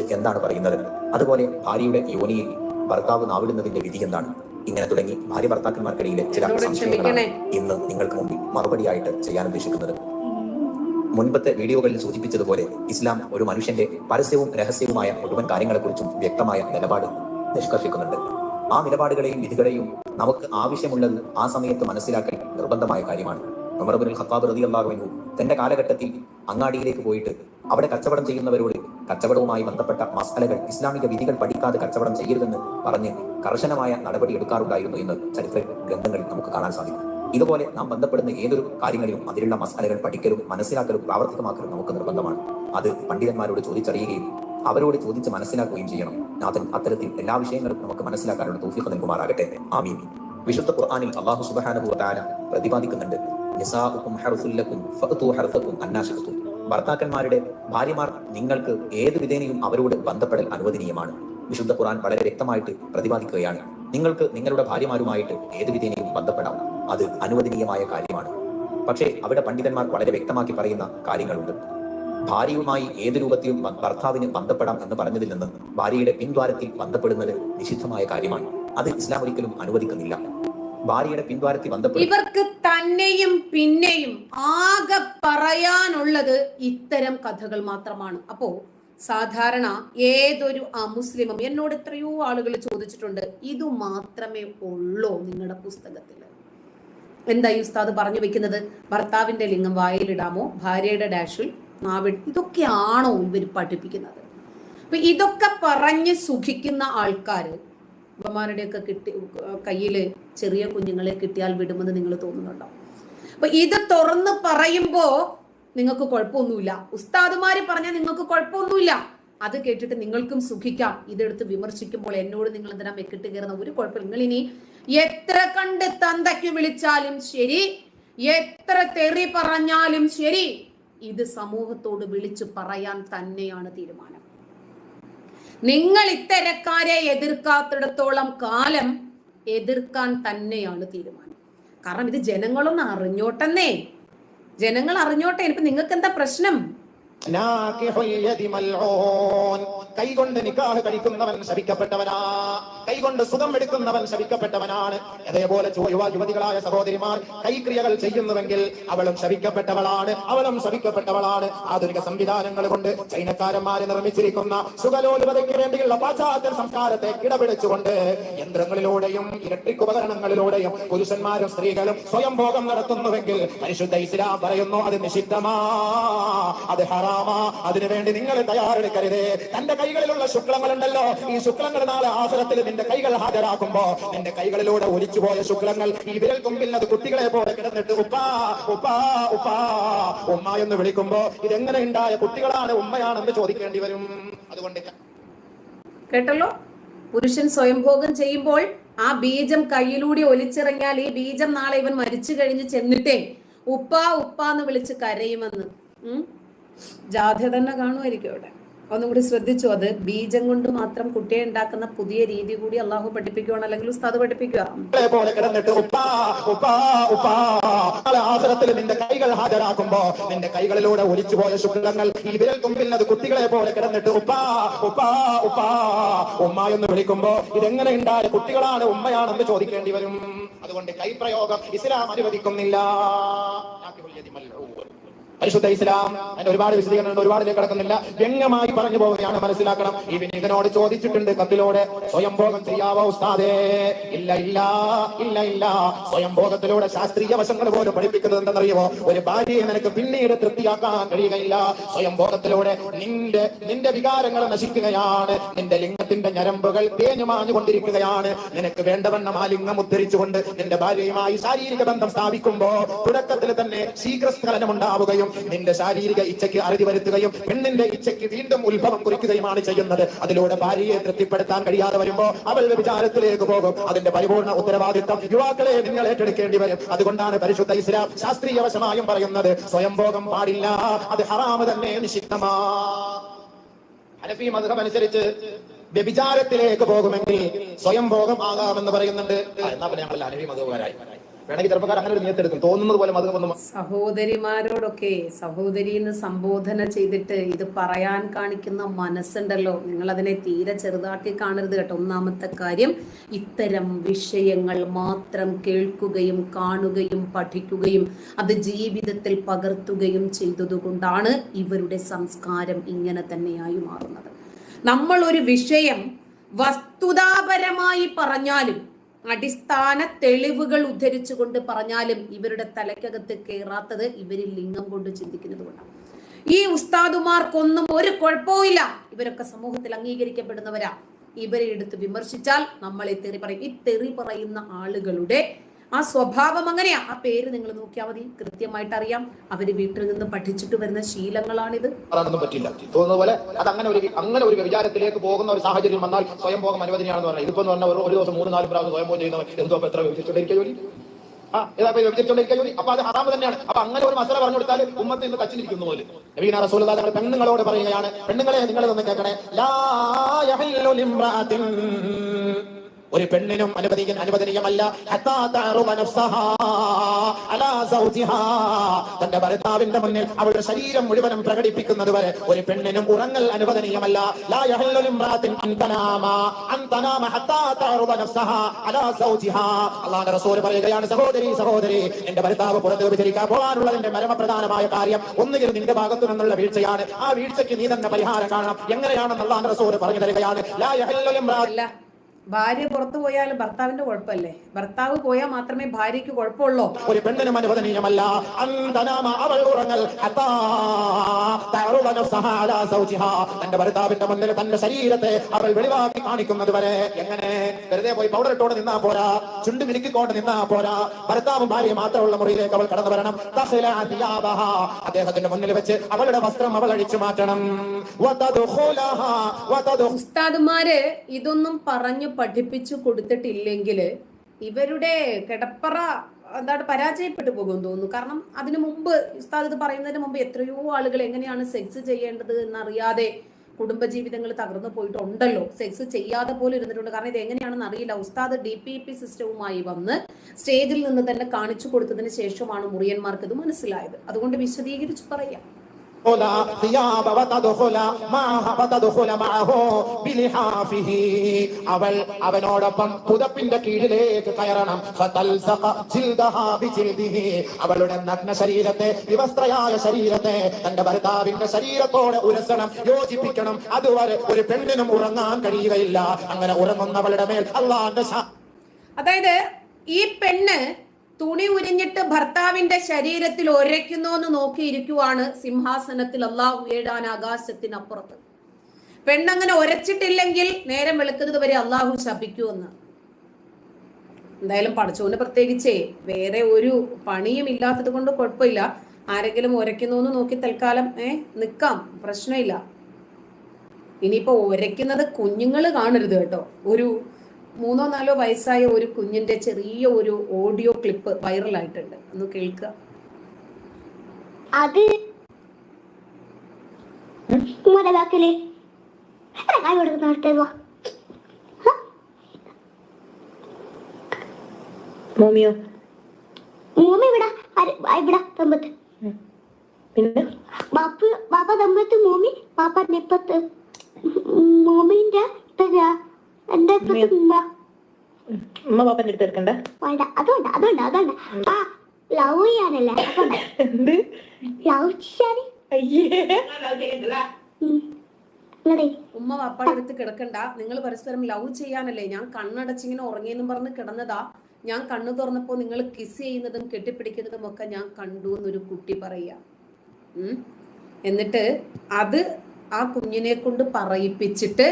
എന്താണ് പറയുന്നത്? അതുപോലെ ഭാര്യയുടെ യോനിയിൽ ഭർത്താവ് നാവിടുന്നതിന്റെ വിധി എന്താണ്? ഇങ്ങനെ തുടങ്ങി ഭാര്യ ഭർത്താക്കന്മാർക്കിടയിലെ ചില സംശയങ്ങളാണ് ഇന്ന് നിങ്ങൾക്ക് മുമ്പിൽ മറുപടിയായിട്ട് ചെയ്യാൻ ഉദ്ദേശിക്കുന്നത്. മുൻപത്തെ വീഡിയോകളിൽ സൂചിപ്പിച്ചതുപോലെ ഇസ്ലാം ഒരു മനുഷ്യന്റെ പരസ്യവും രഹസ്യവുമായ മുഴുവൻ കാര്യങ്ങളെക്കുറിച്ചും വ്യക്തമായ നിലപാട് നിഷ്കർഷിക്കുന്നുണ്ട്. ആ നിലപാടുകളെയും വിധികളെയും നമുക്ക് ആവശ്യമുള്ളത് ആ സമയത്ത് മനസ്സിലാക്കൽ നിർബന്ധമായ കാര്യമാണ്. ഉമർബുൽ ഖത്താബ് റതി അള്ളാഹുവിനു തന്റെ കാലഘട്ടത്തിൽ അങ്ങാടിയിലേക്ക് പോയിട്ട് അവിടെ കച്ചവടം ചെയ്യുന്നവരോട് കച്ചവടവുമായി ബന്ധപ്പെട്ട മസലകൾ ഇസ്ലാമിക വിധികൾ പഠിക്കാതെ കച്ചവടം ചെയ്യരുതെന്ന് പറഞ്ഞ് കർശനമായ നടപടി എടുക്കാറുണ്ടായിരുന്നു എന്ന് ചരിത്ര ഗ്രന്ഥങ്ങളിൽ നമുക്ക് കാണാൻ സാധിക്കും. ഇതുപോലെ നാം ബന്ധപ്പെടുന്ന ഏതൊരു കാര്യങ്ങളിലും അതിലുള്ള മസാലകൾ പഠിക്കലും മനസ്സിലാക്കലും പ്രാവർത്തികമാക്കലും നമുക്ക് നിർബന്ധമാണ്. അത് പണ്ഡിതന്മാരോട് ചോദിച്ചറിയുകയും അവരോട് ചോദിച്ച് മനസ്സിലാക്കുകയും ചെയ്യണം. നാഥൻ അത്തരത്തിൽ എല്ലാ വിഷയങ്ങളും നമുക്ക് മനസ്സിലാക്കാനുള്ള തൗഫീഖ് നൽകുമാറാകട്ടെ. ആമീൻ. വിശുദ്ധ ഖുർആാനിൽ അള്ളാഹു വതആല പ്രതിപാദിക്കുന്നുണ്ട്. നിസാഉക്കും ഹർഫുല്ലക്കും ഫഅതു ഹർസക്കും അന്നാ ശിഅ്തും ഭർത്താക്കന്മാരുടെ ഭാര്യമാർ നിങ്ങൾക്ക് ഏത് വിധേനയും അവരോട് ബന്ധപ്പെടൽ അനുവദനീയമാണ്. വിശുദ്ധ ഖുറാൻ വളരെ വ്യക്തമായിട്ട് പ്രതിപാദിക്കുകയാണ്. നിങ്ങൾക്ക് നിങ്ങളുടെ ഭാര്യമാരുമായിട്ട് ഏത് വിധേനയും ബന്ധപ്പെടാം. അത് അനുവദനീയമായ കാര്യമാണ്. പക്ഷേ അവിടെ പണ്ഡിതന്മാർ വളരെ വ്യക്തമാക്കി പറയുന്ന കാര്യങ്ങളുണ്ട്. ഭാര്യയുമായി ഏത് രൂപത്തിലും ഭർത്താവിന് ബന്ധപ്പെടാം എന്ന് പറഞ്ഞതിൽ നിന്ന് ഭാര്യയുടെ പിൻദ്വാരത്തിൽ ബന്ധപ്പെടുന്നത് നിഷിദ്ധമായ കാര്യമാണ്. അത് ഇസ്ലാം ഒരിക്കലും അനുവദിക്കുന്നില്ല. ഭാര്യയുടെ പിൻവാരത്തിൽ വന്നപ്പോൾ ഇവർക്ക് തന്നെയും പിന്നെയും ആകെ പറയാനുള്ളത് ഇത്തരം കഥകൾ മാത്രമാണ്. അപ്പോ സാധാരണ ഏതൊരു അമുസ്ലിമും എന്നോട് എത്രയോ ആളുകൾ ചോദിച്ചിട്ടുണ്ട് ഇത് മാത്രമേ ഉള്ളൂ നിങ്ങളുടെ പുസ്തകത്തിൽ? എന്താ ഈ ഉസ്താദ് പറഞ്ഞു വെക്കുന്നത്? ഭർത്താവിന്റെ ലിംഗം വായിലിടാമോ? ഭാര്യയുടെ ഡാഷിൽ നാവി ഇതൊക്കെയാണോ ഇവർ പഠിപ്പിക്കുന്നത്? അപ്പൊ ഇതൊക്കെ പറഞ്ഞ് സുഖിക്കുന്ന ആൾക്കാര് ഉമ്മമാരുടെയൊക്കെ കിട്ടി കയ്യിൽ ചെറിയ കുഞ്ഞുങ്ങളെ കിട്ടിയാൽ വിടുമെന്ന് നിങ്ങൾ തോന്നുന്നുണ്ടോ? അപ്പൊ ഇത് തുറന്ന് പറയുമ്പോ നിങ്ങൾക്ക് കുഴപ്പമൊന്നുമില്ല. ഉസ്താദുമാര് പറഞ്ഞാൽ നിങ്ങൾക്ക് കുഴപ്പമൊന്നുമില്ല. അത് കേട്ടിട്ട് നിങ്ങൾക്കും സുഖിക്കാം. ഇതെടുത്ത് വിമർശിക്കുമ്പോൾ എന്നോട് നിങ്ങൾ എന്തിനാ മെക്കിട്ട് കയറുന്ന ഒരു കുഴപ്പം നിങ്ങൾ ഇനി എത്ര കണ്ട് തന്തയ്ക്ക് വിളിച്ചാലും ശരി എത്ര തെറി പറഞ്ഞാലും ശരി ഇത് സമൂഹത്തോട് വിളിച്ചു പറയാൻ തന്നെയാണ് തീരുമാനം. നിങ്ങൾ ഇത്തരക്കാരെ എതിർക്കാത്തിടത്തോളം കാലം എതിർക്കാൻ തന്നെയാണ് തീരുമാനം. കാരണം ഇത് ജനങ്ങളൊന്ന് അറിഞ്ഞോട്ടെന്നേ. ജനങ്ങൾ അറിഞ്ഞോട്ടെ. ഇനിയിപ്പോ നിങ്ങൾക്ക് എന്താ പ്രശ്നം. കൈകൊണ്ട് നിക്കാഹ് കഴിക്കുന്നവൻ ശപിക്കപ്പെട്ടവനാ. കൈകൊണ്ട് സുഖം എടുക്കുന്നവൻ ശപിക്കപ്പെട്ടവനാണ്. അതേപോലെ യുവ യുവതികളായ സഹോദരിമാർ കൈക്രിയകൾ ചെയ്യുന്നുവെങ്കിൽ അവളും ശപിക്കപ്പെട്ടവളാണ്. അവളും ശപിക്കപ്പെട്ടവളാണ്. ആധുനിക സംവിധാനങ്ങൾ കൊണ്ട് ചൈനക്കാരന്മാര് നിർമ്മിച്ചിരിക്കുന്ന സുഖലോലുപതയ്ക്ക് വേണ്ടിയുള്ള പാശ്ചാത്യ സംസ്കാരത്തെ കിടപിടിച്ചുകൊണ്ട് യന്ത്രങ്ങളിലൂടെയും ഇലക്ട്രിക് ഉപകരണങ്ങളിലൂടെയും പുരുഷന്മാരും സ്ത്രീകളും സ്വയം ഭോഗം നടത്തുന്നുവെങ്കിൽ പരിശുദ്ധ ഇസ്ലാം പറയുന്നു അത് നിഷിദ്ധമാ. അത് ഹറാമാ അതിനുവേണ്ടി നിങ്ങൾ തയ്യാറെടുക്കരുത് തന്റെ കൈകളിലുള്ള ശുക്ലങ്ങളുണ്ടല്ലോ. ഈ ശുക്ലങ്ങൾ നാളെ ആസരത്തിൽ നിന്റെ കൈകൾ ഹാജരാക്കുമ്പോ നിന്റെ കൈകളിലൂടെ ഒലിച്ചു പോയ ശുക്ലങ്ങൾ ഈ വിരൽ തുമ്പിൽ അത് കുട്ടികളെ പോലെ കിടന്നിട്ട് ഉപ്പാ ഉപ്പാ ഉപ്പാ ഉമ്മ എന്ന് വിളിക്കുമ്പോ ഇതെങ്ങനെ ഉണ്ടായ കുട്ടികളാണ് ഉമ്മയാണെന്ന് ചോദിക്കേണ്ടി വരും. അതുകൊണ്ട് കേട്ടല്ലോ? പുരുഷൻ സ്വയംഭോഗം ചെയ്യുമ്പോൾ ആ ബീജം കയ്യിലൂടെ ഒലിച്ചിറങ്ങിയാൽ ഈ ബീജം നാളെ ഇവൻ മരിച്ചു കഴിഞ്ഞ് ചെന്നിട്ടേ ഉപ്പാ ഉപ്പ എന്ന് വിളിച്ച് കരയുമെന്ന്. ഉം. ജാഥ തന്നെ കാണുമായിരിക്കും അവിടെ. ഒന്നും കൂടി ശ്രദ്ധിച്ചു. അത് ബീജം കൊണ്ട് മാത്രം കുട്ടിയെ ഉണ്ടാക്കുന്ന പുതിയ രീതി കൂടി അള്ളാഹു പഠിപ്പിക്കുകയാണ് അല്ലെങ്കിൽ ഉസ്താദ് പഠിപ്പിക്കുക. പോലെ കിടന്നിട്ട് ഉപ്പാ ഉപ്പാ ഉപ്പാ. നാളെ നിന്റെ കൈകൾ ഹാജരാക്കുമ്പോ നിന്റെ കൈകളിലൂടെ ഒലിച്ചുപോയ ശുക്ലങ്ങൾ ഈ വിരൽ തുമ്പിൽ അത് കുട്ടികളെ പോലെ കിടന്നിട്ട് ഉപ്പാ ഉപ്പാ ഉപ്പാ. ഉമ്മ എന്ന് വിളിക്കുമ്പോ ഇതെങ്ങനെ ഉണ്ടായ കുട്ടികളാണ് ഉമ്മയാണെന്ന് ചോദിക്കേണ്ടി വരും. അതുകൊണ്ട് കൈപ്രയോഗം ഇസ്ലാം അനുവദിക്കുന്നില്ല. പരിശുദ്ധ ഇസ്ലാം അതിന്റെ ഒരുപാട് വിശദീകരണം ഒരുപാടിലേക്ക് കിടക്കുന്നില്ല. വ്യംഗമായി പറഞ്ഞു പോവുകയാണ് മനസ്സിലാക്കണം. ഈ വിനീതനോട് ചോദിച്ചിട്ടുണ്ട് കത്തിലൂടെ സ്വയംഭോഗം ചെയ്യാവോ ഉസ്താദേ? ഇല്ല ഇല്ല ഇല്ല ഇല്ല. സ്വയംഭോഗത്തിലൂടെ ശാസ്ത്രീയ വശങ്ങൾ പോലും പഠിപ്പിക്കുന്നത് എന്തെന്നറിയുമോ? ഒരു ഭാര്യയെ നിനക്ക് പിന്നീട് തൃപ്തിയാക്കാൻ കഴിയുകയില്ല. സ്വയംഭോഗത്തിലൂടെ നിന്റെ നിന്റെ വികാരങ്ങൾ നശിക്കുകയാണ്. നിന്റെ ലിംഗത്തിന്റെ ഞരമ്പുകൾ തേഞ്ഞു മാഞ്ഞുകൊണ്ടിരിക്കുകയാണ്. നിനക്ക് വേണ്ടവണ്ണം ആ ലിംഗം ഉദ്ധരിച്ചുകൊണ്ട് നിന്റെ ഭാര്യയുമായി ശാരീരിക ബന്ധം സ്ഥാപിക്കുമ്പോ തുടക്കത്തിൽ തന്നെ ശീഘ്രസ്ഖലനം ഉണ്ടാവുകയും നിന്റെ ശാരീരിക ഇച്ഛയ്ക്ക് അറുതി വരുത്തുകയും പെണ്ണിന്റെ ഇച്ഛയ്ക്ക് വീണ്ടും ഉത്ഭവം കുറിക്കുകയുമാണ് ചെയ്യുന്നത്. അതിലൂടെ ഭാര്യയെ തൃപ്തിപ്പെടുത്താൻ കഴിയാതെ വരുമ്പോ അവൾ വിചാരത്തിലേക്ക് പോകും. അതിന്റെ പരിപൂർണ ഉത്തരവാദിത്തം യുവാക്കളെ നിങ്ങൾ ഏറ്റെടുക്കേണ്ടി വരും. അതുകൊണ്ടാണ് പരിശുദ്ധ ഇസ്ലാം ശാസ്ത്രീയവശമായും പറയുന്നത് സ്വയംഭോഗം പാടില്ല അത് ഹറാമ് തന്നെ നിഷിദ്ധമാ. ഹനഫി മധുരം അനുസരിച്ച് വ്യഭിചാരത്തിലേക്ക് പോകുമെങ്കിൽ സ്വയംഭോഗം ആകാമെന്ന് പറയുന്നുണ്ട്. എന്നാ പിന്നെ ഞങ്ങൾ ഹനഫി വേണമെങ്കിൽ ചെറുപ്പക്കാർ അങ്ങനെ ഒരു നിയത്തെടുക്കും. തോന്നുന്നത് പോലെ മതം സഹോദരിമാരോടൊക്കെ സഹോദരി എന്ന് സംബോധന ചെയ്തിട്ട് ഇത് പറയാൻ കാണിക്കുന്ന മനസ്സുണ്ടല്ലോ. നിങ്ങൾ അതിനെ തീരെ ചെറുതാക്കി കാണരുത് കേട്ടോ. ഒന്നാമത്തെ കാര്യം ഇത്തരം വിഷയങ്ങൾ മാത്രം കേൾക്കുകയും കാണുകയും പഠിക്കുകയും അത് ജീവിതത്തിൽ പകർത്തുകയും ചെയ്തതുകൊണ്ടാണ് ഇവരുടെ സംസ്കാരം ഇങ്ങനെ തന്നെയായി മാറുന്നത്. നമ്മൾ ഒരു വിഷയം വസ്തുതാപരമായി പറഞ്ഞാലും അടിസ്ഥാന തെളിവുകൾ ഉദ്ധരിച്ചുകൊണ്ട് പറഞ്ഞാലും ഇവരുടെ തലക്കകത്ത് കയറാത്തത് ഇവരിൽ ലിംഗം കൊണ്ട് ചിന്തിക്കുന്നത് കൊണ്ടാണ്. ഈ ഉസ്താദുമാർക്കൊന്നും ഒരു കുഴപ്പവുമില്ല ഇവരൊക്കെ സമൂഹത്തിൽ അംഗീകരിക്കപ്പെടുന്നവരാ. ഇവരെ എടുത്ത് വിമർശിച്ചാൽ നമ്മളെ തെറി പറയും. ഈ തെറി പറയുന്ന ആളുകളുടെ ആ സ്വഭാവം അങ്ങനെയാ. ആ പേര് നിങ്ങൾ നോക്കിയാൽ മതി. കൃത്യമായിട്ട് അറിയാം. അവർ വീട്ടിൽ നിന്ന് പഠിച്ചിട്ട് വരുന്ന ശീലങ്ങളാണിത്. പറയാനൊന്നും പറ്റില്ല. തോന്നുന്ന പോലെ അത് അങ്ങനെ ഒരു അങ്ങനെ ഒരു വിചാരത്തിലേക്ക് പോകുന്ന ഒരു സാഹചര്യം വന്നാൽ സ്വയം ഭോഗം അനുവദനീയാണെന്ന് പറഞ്ഞാൽ ഇതിപ്പോ പറഞ്ഞാൽ ഒരു- ദിവസം മൂന്ന് നാല് പ്രാവശ്യം സ്വയം ഭോഗം ചെയ്യുന്നവർ എന്തോ എത്ര വിഭജിച്ചുകൊണ്ടിരിക്കുക ജോലി? ആ അത് തന്നെയാണ്. അങ്ങനെ ഒരു മസല പറഞ്ഞു കൊടുത്താൽ ഉമ്മത്ത് പെണ്ണുങ്ങളോട് പറയുകയാണ് പെണ്ണുങ്ങളെ നിങ്ങൾ തന്നെ കേൾക്കണേ. ഒരു പെണ്ണിനും അനുവദിക്കാൻ അനുവദനീയമല്ല. തന്റെ ഭർത്താവിന്റെ മുന്നിൽ അവളുടെ ശരീരം മുഴുവനും പ്രകടിപ്പിക്കുന്നത് വരെ ഒരു പെണ്ണിനും ഉറങ്ങൽ അനുവദനീയമല്ല. അല്ലാഹുവിന്റെ റസൂൽ പറയുകയാണ് സഹോദരി സഹോദരി എന്റെ ഭർത്താവ് പുറത്ത് വിചരിക്കാൻ പോകാനുള്ളതിന്റെ പരമപ്രധാനമായ കാര്യം ഒന്നുകിൽ നിന്റെ ഭാഗത്തു നിന്നുള്ള വീഴ്ചയാണ്. ആ വീഴ്ചയ്ക്ക് നീ തന്നെ പരിഹാരം കാണണം. എങ്ങനെയാണെന്ന് അള്ളാഹുവിന്റെ റസൂൽ പറഞ്ഞു തരികയാണ് ഭാര്യ പുറത്തു പോയാൽ ഭർത്താവിന്റെ കുഴപ്പമല്ലേ? ഭർത്താവ് പോയാൽ മാത്രമേ ഭാര്യയ്ക്ക് കുഴപ്പമുള്ളൂ? ഒരു പെണ്ണിനും അനുവദനീയമല്ല അവൾ ഉറങ്ങൽ. തന്റെ ഭർത്താവിന്റെ മുന്നിൽ തന്റെ ശരീരത്തെ അവൾ വെളിവാക്കി കാണിക്കുന്നത് വരെ എങ്ങനെ? വെറുതെ പോയി പൗഡർ ഇട്ടോണ്ട് നിന്നാ പോരാ. ചുണ്ടു മിനുക്കിക്കൊണ്ട് നിന്നാ പോരാ. ഭർത്താവും ഭാര്യ മാത്രമുള്ള മുറിയിലേക്ക് അവൾ കടന്നു വരണം. അദ്ദേഹത്തിന്റെ മുന്നിൽ വെച്ച് അവളുടെ വസ്ത്രം അവൾ അഴിച്ചു മാറ്റണം. ഉസ്താദുമാര് ഇതൊന്നും പറഞ്ഞു പഠിപ്പിച്ചു കൊടുത്തിട്ടില്ലെങ്കിൽ ഇവരുടെ കിടപ്പറ എന്താണ് പരാജയപ്പെട്ടു പോകും തോന്നുന്നു. കാരണം അതിനു മുമ്പ് ഉസ്താദ് ഇത് പറയുന്നതിന് മുമ്പ് എത്രയോ ആളുകൾ എങ്ങനെയാണ് സെക്സ് ചെയ്യേണ്ടത് എന്നറിയാതെ കുടുംബജീവിതങ്ങൾ തകർന്നു പോയിട്ടുണ്ടല്ലോ. സെക്സ് ചെയ്യാതെ പോലും ഇരുന്നിട്ടുണ്ട്. കാരണം ഇത് എങ്ങനെയാണെന്ന് അറിയില്ല. ഉസ്താദ് ഡി പി പി സിസ്റ്റവുമായി വന്ന് സ്റ്റേജിൽ നിന്ന് തന്നെ കാണിച്ചു കൊടുത്തതിന് ശേഷമാണ് മുറിയന്മാർക്ക് ഇത് മനസ്സിലായത്. അതുകൊണ്ട് വിശദീകരിച്ച് പറയാം. അവൾ അവനോടൊപ്പം പുതപ്പിന്റെ കീഴിലേക്ക് കയറണം. അവളുടെ നഗ്ന ശരീരത്തെ വിവസ്ത്രയായ ശരീരത്തെ തന്റെ ഭർത്താവിന്റെ ശരീരത്തോടെ ഉരസണം യോജിപ്പിക്കണം. അതുവരെ ഒരു പെണ്ണിനും ഉറങ്ങാൻ കഴിയുകയില്ല. അങ്ങനെ ഉറങ്ങുന്നവളുടെ മേൽ അള്ളാന്റെ അതായത് ഈ പെണ്ണ് തുണി ഉരിഞ്ഞിട്ട് ഭർത്താവിന്റെ ശരീരത്തിൽ ഒരയ്ക്കുന്നു എന്ന് നോക്കിയിരിക്കുവാണ് സിംഹാസനത്തിൽ അള്ളാഹ് ഏഴാൻ ആകാശത്തിനപ്പുറത്ത്. പെണ്ണങ്ങനെ ഒരച്ചിട്ടില്ലെങ്കിൽ നേരം വെളുക്കുന്നത് വരെ അള്ളാഹു ശപിക്കുമെന്ന്. എന്തായാലും പഠിച്ചോന് പ്രത്യേകിച്ചേ വേറെ ഒരു പണിയും ഇല്ലാത്തത് കൊണ്ട് കുഴപ്പമില്ല. ആരെങ്കിലും ഒരയ്ക്കുന്നു എന്ന് നോക്കി തൽക്കാലം ഏ നിക്കാം. പ്രശ്നമില്ല. ഇനിയിപ്പോ ഒരയ്ക്കുന്നത് കുഞ്ഞുങ്ങൾ കാണരുത് കേട്ടോ. ഒരു മൂന്നോ നാലോ വയസ്സായ ഒരു കുഞ്ഞിന്റെ ചെറിയ ഒരു ഓഡിയോ ക്ലിപ്പ് വൈറലായിട്ടുണ്ട്. ഒന്ന് കേൾക്കുക. അത് മോമിയോ? ഇവിടെ ഇവിടെ തമ്പത്ത്. പിന്നെ? ബാപ്പ ബാപ്പ തമ്പത്ത് മോമി പാപ്പ നെപ്പത്ത് മോമിന്റെ ഇപ്പഴാ എന്റെ ഉമ്മ പാപ്പന്റെ അടുത്ത് എടുക്കണ്ട വേണ്ട അതുകൊണ്ട് അതുകൊണ്ട് അതുകൊണ്ട് ആ ലവ് ചെയ്യാനല്ലേ? എന്ത്? ലവ്. ഇങ്ങടെ. ഉമ്മ പാപ്പയുടെ അടുത്ത് കിടക്കണ്ട. നിങ്ങൾ പരസ്പരം ലവ് ചെയ്യാനല്ലേ? ഞാൻ കണ്ണടച്ചിങ്ങനെ ഉറങ്ങിയെന്നും പറഞ്ഞ് കിടന്നതാ. ഞാൻ കണ്ണു തുറന്നപ്പോൾ നിങ്ങൾ കിസ് ചെയ്യുന്നതും കെട്ടിപ്പിടിക്കുന്നതും ഒക്കെ ഞാൻ കണ്ടു എന്നൊരു കുട്ടി പറയാ ഉം. എന്നിട്ട് അത് ആ കുഞ്ഞിനെ കൊണ്ട് പറയിപ്പിച്ചിട്ട്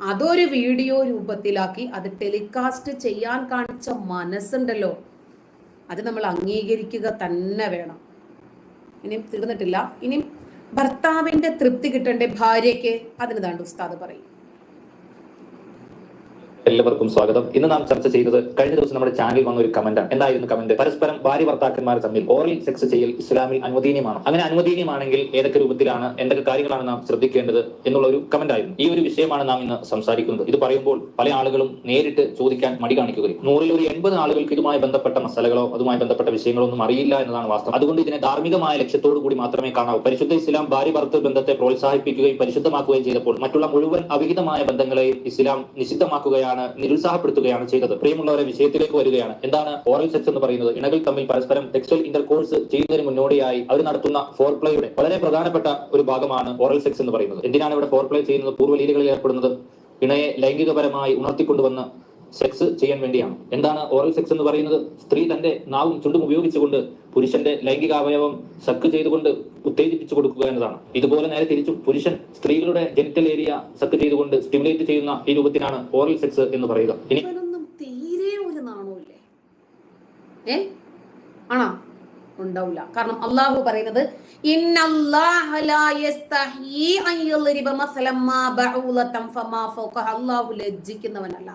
അതൊരു വീഡിയോ രൂപത്തിലാക്കി അത് ടെലികാസ്റ്റ് ചെയ്യാൻ കാണിച്ച മനസ്സുണ്ടല്ലോ. അത് നമ്മൾ അംഗീകരിക്കുക തന്നെ വേണം. ഇനിയും തീർന്നിട്ടില്ല. ഇനിയും ഭർത്താവിന്റെ തൃപ്തി കിട്ടണ്ടേ ഭാര്യയ്ക്ക്? അതിന് താണ്ട് ഉസ്താദ് പറയും. എല്ലാവർക്കും സ്വാഗതം. ഇന്ന് നാം ചർച്ച ചെയ്തത് കഴിഞ്ഞ ദിവസം നമ്മുടെ ചാനലിൽ വന്ന ഒരു കമന്റാണ് എന്തായിരുന്നു കമന്റ് പരസ്പരം ഭാര്യ ഭർത്താക്കന്മാർ തമ്മിൽ ഓറൽ സെക്സ് ചെയ്യൽ ഇസ്ലാമിൽ അനുവദനീയമാണ്? അങ്ങനെ അനുവദനീയമാണെങ്കിൽ ഏതൊക്കെ രൂപത്തിലാണ് എന്തൊക്കെ കാര്യങ്ങളാണ് നാം ശ്രദ്ധിക്കേണ്ടത് എന്നുള്ള ഒരു കമന്റ് ആയിരുന്നു. ഈ ഒരു വിഷയമാണ് നാം ഇന്ന് സംസാരിക്കുന്നത്. ഇത് പറയുമ്പോൾ പല ആളുകളും നേരിട്ട് ചോദിക്കാൻ മടി കാണിക്കുകയും നൂറിൽ ഒരു എൺപത് ആളുകൾക്ക് ഇതുമായി ബന്ധപ്പെട്ട മസലകളോ അതുമായി ബന്ധപ്പെട്ട വിഷയങ്ങളോ ഒന്നും അറിയില്ല എന്നതാണ് വാസ്തവം. അതുകൊണ്ട് ഇതിനെ ധാർമ്മികമായ ലക്ഷ്യത്തോടു കൂടി മാത്രമേ കാണാവൂ. പരിശുദ്ധ ഇസ്ലാം ഭാര്യ ഭർത്തൃ ബന്ധത്തെ പ്രോത്സാഹിപ്പിക്കുകയും പരിശുദ്ധമാക്കുകയും ചെയ്തപ്പോൾ മറ്റുള്ള മുഴുവൻ അവിഹിതമായ ബന്ധങ്ങളെയും ഇസ്ലാം നിഷിദ്ധമാക്കുകയാണ് നിരുത്സാഹപ്പെടുത്തുകയാണ് ചെയ്തത്. പ്രിയമുള്ളവരെ വിഷയത്തിലേക്ക് വരികയാണ്. എന്താണ് ഓറൽ സെക്സ് എന്ന് പറയുന്നത്? ഇണകൾ തമ്മിൽ പരസ്പരം സെക്സ്വൽ ഇന്റർകോഴ്സ് ചെയ്യുന്നതിന് മുന്നോടിയായി അവർ നടത്തുന്ന ഫോർ പ്ലേയുടെ വളരെ പ്രധാനപ്പെട്ട ഒരു ഭാഗമാണ് ഓറൽ സെക്സ് എന്ന് പറയുന്നത്. എന്തിനാണ് ഇവിടെ ഫോർ പ്ലേ ചെയ്യുന്നത്? പൂർവ ലീലകളിൽ ഏർപ്പെടുന്നത്? ഇണയെ ലൈംഗികപരമായി ഉണർത്തിക്കൊണ്ടുവന്ന് സെക്സ് ചെയ്യാൻ വേണ്ടിയാണ്. എന്താണ് ഓറൽ സെക്സ് എന്ന് പറയുന്നത്? സ്ത്രീ തന്റെ നാവും ചുണ്ടും ഉപയോഗിച്ചുകൊണ്ട് പുരുഷന്റെ ലൈംഗികാവയവം സക്ക് ചെയ്തുകൊണ്ട് ഉത്തേജിപ്പിച്ചു കൊടുക്കുക എന്നതാണ്. ഇതുപോലെ നേരെ തിരിച്ചും പുരുഷൻ സ്ത്രീകളുടെ ജെനിറ്റൽ ഏരിയ സക്ക് ചെയ്തുകൊണ്ട് സ്റ്റിമുലേറ്റ് ചെയ്യുന്ന ഈ രൂപത്തിനാണ് ഓറൽ സെക്സ് എന്ന് പറയുക. ഇനി തീരെ ഒരു ഏ? ആണോ? ഉണ്ടാവില്ല കാരണം അള്ളാഹു പറയുന്നത്. അള്ളാഹു ലജ്ജിക്കുന്നവനല്ല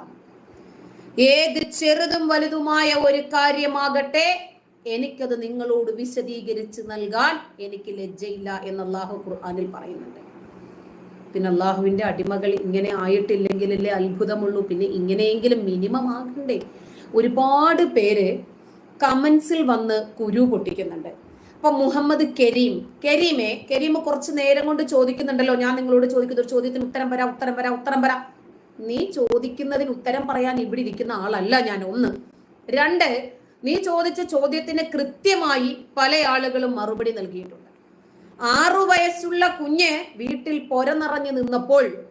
ഏത് ചെറുതും വലുതുമായ ഒരു കാര്യമാകട്ടെ എനിക്കത് നിങ്ങളോട് വിശദീകരിച്ച് നൽകാൻ എനിക്ക് ലജ്ജയില്ല എന്ന് അള്ളാഹു ഖുർആാനിൽ പറയുന്നുണ്ട്. പിന്നെ അള്ളാഹുവിന്റെ അടിമകൾ ഇങ്ങനെ ആയിട്ടില്ലെങ്കിലല്ലേ അത്ഭുതമുള്ളൂ. പിന്നെ ഇങ്ങനെയെങ്കിലും മിനിമം ആകണ്ടേ. ഒരുപാട് പേര് കമൻസിൽ വന്ന് കുരു പൊട്ടിക്കുന്നുണ്ട്. അപ്പൊ മുഹമ്മദ് കരീം കരീമെ കരീം കുറച്ച് നേരം കൊണ്ട് ചോദിക്കുന്നുണ്ടല്ലോ. ഞാൻ നിങ്ങളോട് ചോദിക്കുന്ന. ഒരു ചോദ്യത്തിന് ഉത്തരം വരാ ഉത്തരം വരാ ഉത്തരം വരാ. നീ ചോദിക്കുന്നതിന് ഉത്തരം പറയാൻ ഇവിടെ ഇരിക്കുന്ന ആളല്ല ഞാൻ. ഒന്ന്. രണ്ട് നീ ചോദിച്ച ചോദ്യത്തിന് കൃത്യമായി പല ആളുകളും മറുപടി നൽകിയിട്ടുണ്ട്. ആറു വയസ്സുള്ള കുഞ്ഞ് വീട്ടിൽ പൊര നിറഞ്ഞു നിന്നപ്പോൾ